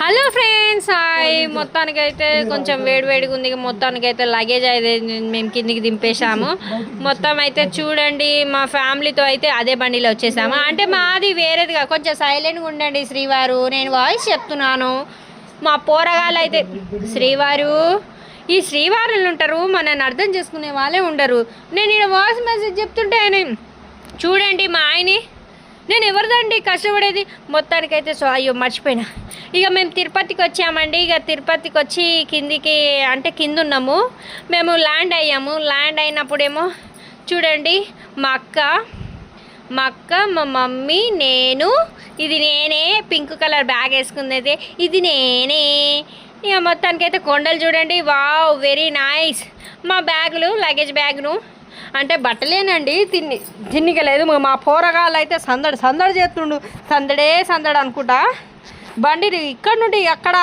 Hello friends hi. మొత్తానికి అయితే కొంచెం వేడి వేడిగా ఉంది. మొత్తానికి అయితే లగేజ్ అయితే మేము కిందికి దింపేశాము. మొత్తం అయితే చూడండి మా ఫ్యామిలీతో అయితే అదే బండిలో వచ్చేసాము. అంటే మాది వేరేదిగా కొంచెం సైలెంట్గా ఉండండి శ్రీవారు. నేను వాయిస్ చెప్తున్నాను. మా పోరగాళ్ళు అయితే శ్రీవారు ఈ శ్రీవారులు ఉంటారు. మనని అర్థం చేసుకునే వాళ్ళే ఉండరు. నేను ఇక్కడ వాయిస్ మెసేజ్ చెప్తుంటే చూడండి మా ఆయనే నేను ఎవరిదండి కష్టపడేది? మొత్తానికైతే సో అయ్యో మర్చిపోయినా. ఇక మేము తిరుపతికి వచ్చామండి. ఇక తిరుపతికి వచ్చి కిందికి అంటే కింద ఉన్నాము మేము ల్యాండ్ అయ్యాము. ల్యాండ్ అయినప్పుడేమో చూడండి మా అక్క మా అక్క మా మమ్మీ నేను. ఇది నేనే పింక్ కలర్ బ్యాగ్ వేసుకున్నది. ఇది నేనే. ఇక మొత్తానికైతే కొండలు చూడండి. వావ్ వెరీ నైస్ మా బ్యాగులు లగేజ్ బ్యాగ్ను. అంటే బట్టలేనండి తిన్ని తిన్నికలేదు. మా- పోరగాళ్ళు అయితే సందడి సందడి చేస్తుండు. సందడే సందడి అనుకుంటా. బండి ఇక్కడ నుండి అక్కడ